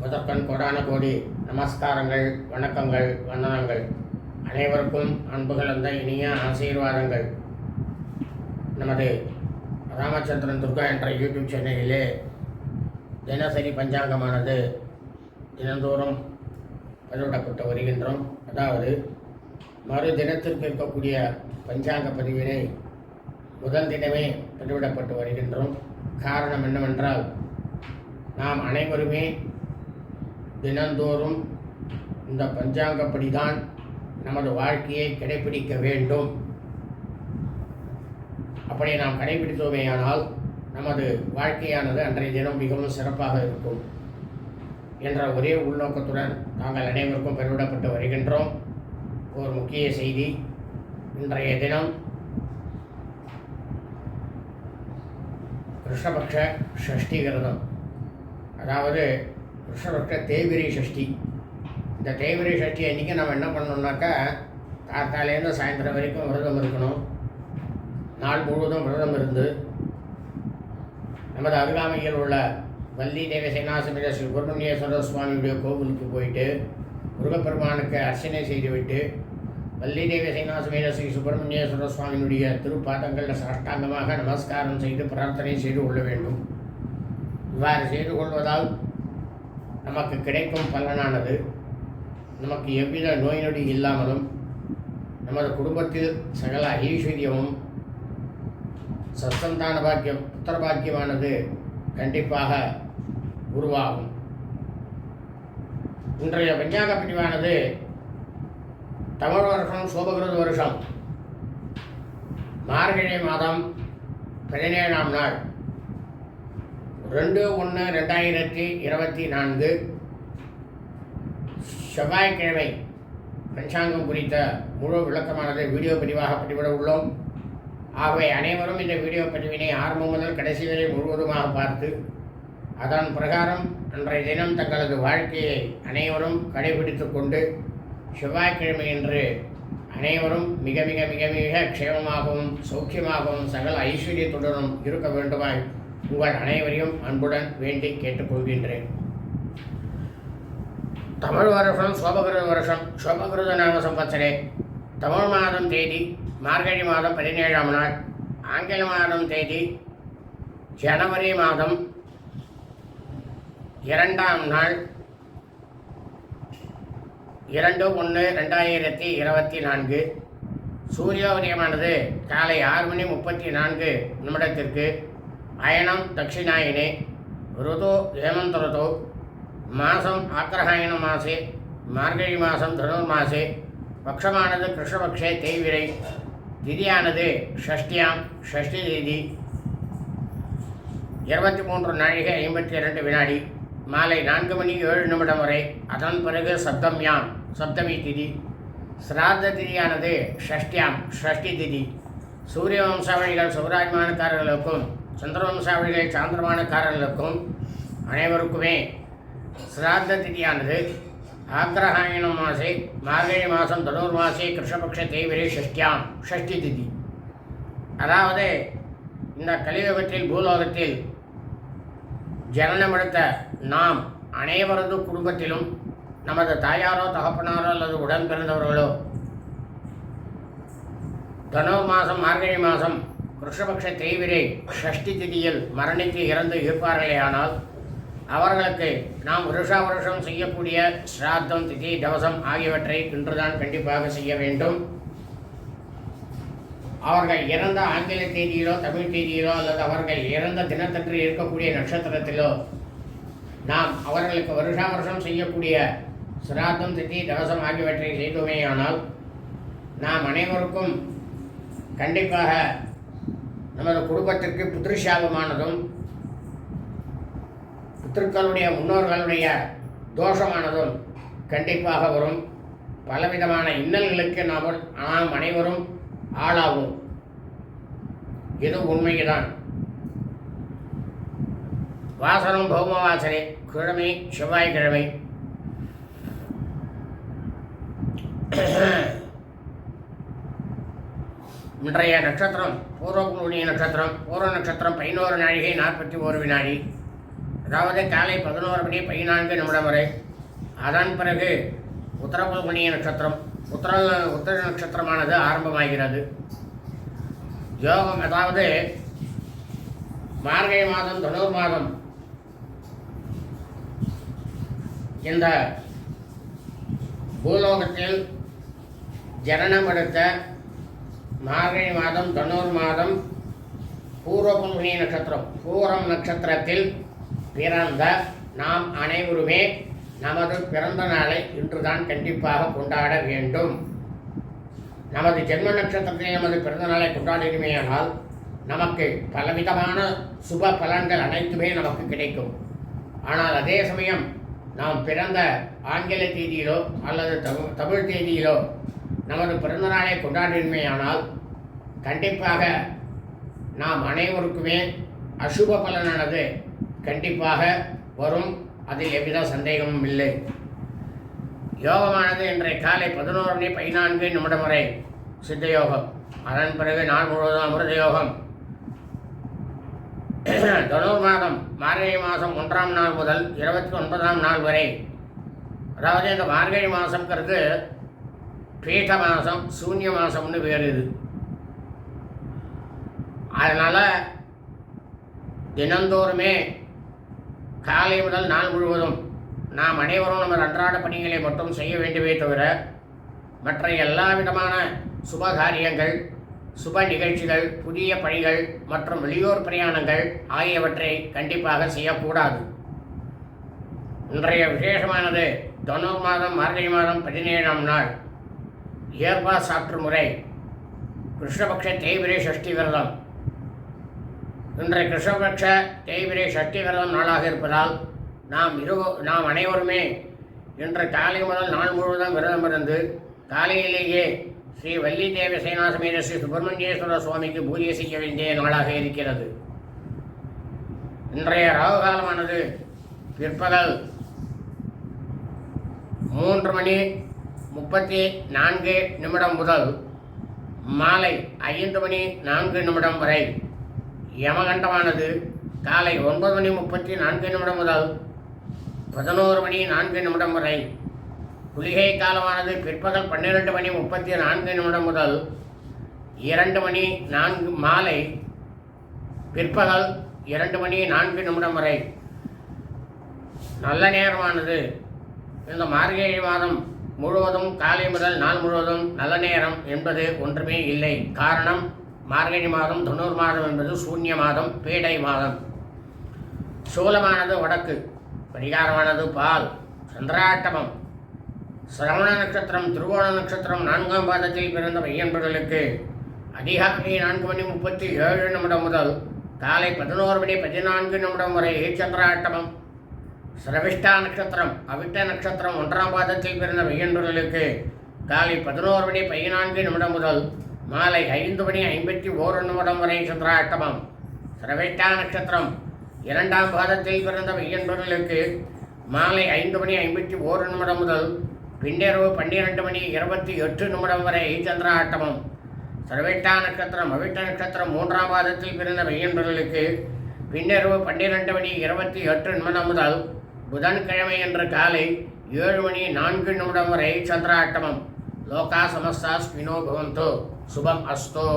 முதற்கண் கோடான கோடி நமஸ்காரங்கள் வணக்கங்கள் வந்தனங்கள். அனைவருக்கும் அன்பு கலந்த இனிய ஆசீர்வாதங்கள். நமது ராமச்சந்திரன் துர்கா என்ற யூடியூப் சேனலிலே தினசரி பஞ்சாங்கமானது தினந்தோறும் பதிவிடப்பட்டு வருகின்றோம். அதாவது மறு தினத்திற்கு இருக்கக்கூடிய பஞ்சாங்க பதிவினை முதல் தினமே பதிவிடப்பட்டு வருகின்றோம். காரணம் என்னவென்றால் நாம் அனைவருமே தினந்தோறும் இந்த பஞ்சாங்கப்படி தான் நமது வாழ்க்கையை கடைபிடிக்க வேண்டும். அப்படி நாம் கடைபிடித்தோமேயானால் நமது வாழ்க்கையானது அன்றைய தினம் மிகவும் சிறப்பாக இருக்கும் என்ற ஒரே உள்நோக்கத்துடன் நாங்கள் அனைவருக்கும் பெருவிடப்பட்டு வருகின்றோம். ஒரு முக்கிய செய்தி இன்றைய தினம் கிருஷ்ணபக்ஷ ஷஷ்டி விரதம். அதாவது கிருஷ்ணபக்ஷ தேய்பிரை ஷஷ்டி இந்த தேய்பிரை சஷ்டி அன்றைக்கி நம்ம என்ன பண்ணோம்னாக்கா காத்தாலேருந்து சாயந்தரம் வரைக்கும் விரதம் இருக்கணும். நாள் முழுவதும் விரதம் இருந்து நமது அருகாமையில் உள்ள வள்ளி தேவ சேனாசமித ஸ்ரீ சுப்பிரமணியேஸ்வர சுவாமியுடைய கோவிலுக்கு போயிட்டு முருகப்பெருமானுக்கு அர்ச்சனை செய்துவிட்டு வள்ளி தேவி சைனாசமேத ஸ்ரீ சுப்பிரமணியேஸ்வர சுவாமியினுடைய திருப்பாதங்களில் சாஷ்டாங்கமாக நமஸ்காரம் செய்து பிரார்த்தனை செய்து கொள்ள வேண்டும். இவ்வாறு செய்து கொள்வதால் நமக்கு கிடைக்கும் பலனானது நமக்கு எவ்வித நோய் நொடி இல்லாமலும் நமது குடும்பத்தில் சகல ஐஸ்வர்யமும் சத்தந்தான பாக்கியம் புத்திர பாக்கியமானது கண்டிப்பாக உருவாகும். இன்றைய பஞ்சாங்க பிரிவானது தமிழ் வருஷம் சோபகிருத வருஷம் மார்கழி மாதம் பதினேழாம் நாள். ரெண்டு ஒன்று ரெண்டாயிரத்தி இருபத்தி நான்கு. செவ்வாய்க்கிழமை பஞ்சாங்கம் குறித்த முழு விளக்கமானது வீடியோ பதிவாக பதிவிட உள்ளோம். ஆகவே அனைவரும் இந்த வீடியோ பதிவினை ஆரம்பம் முதல் கடைசி வரை முழுவதுமாக பார்த்து அதன் பிரகாரம் அன்றைய தினம் தங்களது வாழ்க்கையை அனைவரும் கடைபிடித்து கொண்டு செவ்வாய்க்கிழமை என்று அனைவரும் மிக மிக மிக மிக க்ஷேமமாகவும் சௌக்கியமாகவும் சகல ஐஸ்வர்யத்துடனும் இருக்க வேண்டுமாய் உங்கள் அனைவரையும் அன்புடன் வேண்டி கேட்டுக்கொள்கின்றேன். தமிழ் வருஷம் சோபகிருத வருஷம் சோபகிருத நாம சம்பத்சரே தமிழ் மாதம் தேதி மார்கழி மாதம் பதினேழாம் நாள். ஆங்கில மாதம் தேதி ஜனவரி மாதம் இரண்டாம் நாள். இரண்டு ஒன்று ரெண்டாயிரத்தி இருபத்தி நான்கு. சூரிய உதயமானது காலை ஆறு மணி முப்பத்தி நான்கு நிமிடத்திற்கு. அயனம் தட்சிணாயினே ருது ஹேமந்த ருது மாதம் ஆக்கிரகாயண மாசே மார்கழி மாதம் தனுர்மாசே பக்ஷமானது கிருஷ்ணபக்ஷே தேய்விரை திதியானது ஷஷ்டியாம் ஷஷ்டி திதி இருபத்தி மூன்று நாழிகை ஐம்பத்தி இரண்டு வினாடி மாலை நான்கு மணி ஏழு நிமிடம் வரை அதன் பிறகு சப்தம்யாம் சப்தமி திதி சிராத்த திதியானது ஷஷ்டியாம் ஷஷ்டி திதி. சூரிய வம்சாவளிகள் சௌராஜ்மானக்காரர்களுக்கும் சந்திரவம்சாவிலே சாந்திரமானக்காரர்களுக்கும் அனைவருக்குமே சிராத்த திதியானது. ஆக்ரஹாயணம் மாசே மார்கழி மாதம் தனுர் மாசே கிருஷ்ணபக்ஷ தேவிரே ஷஷ்டியாம் ஷஷ்டி திதி. அதாவது இந்த கலியுகத்தில் பூலோகத்தில் ஜனனமெடுத்த நாம் அனைவரது குடும்பத்திலும் நமது தாயாரோ தகப்பனாரோ அல்லது உடன் பிறந்தவர்களோ தனோ மாதம் மார்கழி மாதம் ருஷபக்ஷ தெய்விரே ஷஷ்டி திதியில் மரணித்து இறந்து இருப்பார்களே ஆனால் அவர்களுக்கு நாம் வருஷா வருஷம் செய்யக்கூடிய ஸ்ராத்தம் திதி தவசம் ஆகியவற்றை இன்றுதான் கண்டிப்பாக செய்ய வேண்டும். அவர்கள் இறந்த ஆங்கில தேதியிலோ தமிழ் தேதியிலோ அல்லது அவர்கள் இறந்த தினத்தன்று இருக்கக்கூடிய நட்சத்திரத்திலோ நாம் அவர்களுக்கு வருஷா வருஷம் செய்யக்கூடிய சிராத்தம் திதி தவசம் ஆகியவற்றை செய்தோமேயானால் நாம் அனைவருக்கும் கண்டிப்பாக நமது குடும்பத்திற்கு புத்திரசாபமானதும் பித்திருக்களுடைய முன்னோர்களுடைய தோஷமானதும் கண்டிப்பாக வரும். பலவிதமான இன்னல்களுக்கு நாம் நாம் அனைவரும் ஆளாகும் இது உண்மைதான் வாசனம் பௌம வாசனை கிழமை செவ்வாய்க்கிழமை. இன்றைய நட்சத்திரம் பூர்வகுமுடைய நட்சத்திரம் பூர்வ நட்சத்திரம் பதினோரு நாழிகை நாற்பத்தி ஓரு வினாடி. அதாவது காலை பதினோரு மணி பதினான்கு நிமிடம் வரை. அதன் பிறகு உத்தரபல்குனிய நட்சத்திரம் உத்தர உத்தர நட்சத்திரமானது ஆரம்பமாகிறது. யோகம் அதாவது மார்கழி மாதம் தொண்ணூறு மாதம் இந்த பூலோகத்தில் ஜனனம் எடுத்த மார்கழி மாதம் தொண்ணூறு மாதம் பூர்வ நட்சத்திரம் பூரம் நட்சத்திரத்தில் பிறந்த நாம் அனைவருமே நமது பிறந்த நாளை இன்றுதான் கண்டிப்பாக கொண்டாட வேண்டும். நமது ஜென்ம நட்சத்திரத்தில் நமது பிறந்த நாளை கொண்டாடினமேயானால் நமக்கு பலவிதமான சுப பலன்கள் அனைத்துமே நமக்கு கிடைக்கும். ஆனால் அதே சமயம் நாம் பிறந்த ஆங்கில தேதியிலோ அல்லது தமிழ் தமிழ் தேதியிலோ நமது பிறந்தநாளை நாளை கண்டிப்பாக நாம் அனைவருக்குமே அசுப பலனானது கண்டிப்பாக வரும். அதில் எவ்வித சந்தேகமும் இல்லை. யோகமானது இன்றைய காலை பதினோரு மணி பதினான்கு நிமிடம் வரை சித்த யோகம் அதன் பிறகு நாள் முழுவதும் அமிர்த யோகம் தனுர் மாதம் மார்கழி மாதம் ஒன்றாம் நாள் முதல் இருபத்தி ஒன்பதாம் நாள் வரை. அதாவது இந்த மார்கழி மாதங்கிறது பீட்ட மாதம் சூன்ய மாதம்னு வேறு இது. அதனால் தினந்தோறுமே காலை முதல் நாள் முழுவதும் நாம் அனைவரும் நம்ம அன்றாட பணிகளை மட்டும் செய்ய வேண்டுமே தவிர மற்ற எல்லா விதமான சுப காரியங்கள் சுப நிகழ்ச்சிகள் புதிய பணிகள் மற்றும் வெளியூர் பிரயாணங்கள் ஆகியவற்றை கண்டிப்பாக செய்யக்கூடாது. இன்றைய விசேஷமானது தொண்ணூறு மாதம் மார்கழி மாதம் பதினேழாம் நாள். ஏற்பா சாற்று முறை. கிருஷ்ணபக்ஷ தேய்பிரை சஷ்டி விரதம். இன்றைய கிருஷ்ணபக்ஷ தேய்பிரை சஷ்டி விரதம் நாளாக இருப்பதால் நாம் இரு நாம் அனைவருமே இன்று காலை முதல் நாள் முழுவதும் விரதம் இருந்து காலையிலேயே ஸ்ரீ வள்ளி தேவ சேனாசமேத ஸ்ரீ சுப்பிரமணியேஸ்வர சுவாமிக்கு பூஜை செய்ய வேண்டிய நாளாக இருக்கிறது. இன்றைய ராகு காலமானது பிற்பகல் மூன்று மணி முப்பத்தி நான்கு நிமிடம் முதல் மாலை ஐந்து மணி நான்கு நிமிடம் வரை யமகண்டமானது காலை ஒன்பது மணி முப்பத்தி நான்கு நிமிடம் முதல் பதினோரு மணி நான்கு நிமிடம் வரை. குளிகை காலமானது பிற்பகல் பன்னிரெண்டு மணி முப்பத்தி நான்கு நிமிடம் முதல் இரண்டு மணி நான்கு மாலை பிற்பகல் இரண்டு மணி நான்கு நிமிடம் வரை. நல்ல நேரமானது. இந்த மார்கழி மாதம் முழுவதும் காலை முதல் நாள் முழுவதும் நல்ல நேரம் என்பது ஒன்றுமே இல்லை. காரணம் மார்கழி மாதம் தொண்ணூறு மாதம் என்பது சூன்ய மாதம் பீடை மாதம். சூலமானது வடக்கு பரிகாரமானது பால் சந்திராட்டமம். சிரவண நட்சத்திரம் திருவோண நட்சத்திரம் நான்காம் பாதத்தில் பிறந்த பையன்பர்களுக்கு அதிகாலை நான்கு மணி முப்பத்தி ஏழு நிமிடம் முதல் காலை பதினோரு மணி பதினான்கு நிமிடம் வரை சந்திராட்டமம். சிரவிஷ்டா நட்சத்திரம் அவிட்ட நட்சத்திரம் ஒன்றாம் பாதத்தில் பிறந்த பையன்பர்களுக்கு காலை பதினோரு மணி பதினான்கு நிமிடம் முதல் மாலை ஐந்து மணி ஐம்பத்தி ஓரு நிமிடம் வரை சந்திராட்டமம் சிரவிஷ்டா நட்சத்திரம் இரண்டாம் பாதத்தில் பிறந்த பையன்பர்களுக்கு மாலை ஐந்து மணி ஐம்பத்தி ஓரு நிமிடம் முதல் பின்னிரவு பன்னிரெண்டு மணி இருபத்தி எட்டு நிமிடம் வரை சந்திராட்டமம் சர்வேட்டா நட்சத்திரம் அவிட்ட நட்சத்திரம் மூன்றாம் பாதத்தில் பிறந்த பையன்பர்களுக்கு பின்னிரவு பன்னிரெண்டு மணி இருபத்தி எட்டு நிமிடம் முதல் புதன்கிழமை என்ற காலை ஏழு மணி நான்கு நிமிடம் வரை சந்திராட்டமம். லோகா சமஸ்தா ஸ்பினோ பவந்தோ. சுபம் அஸ்தோ.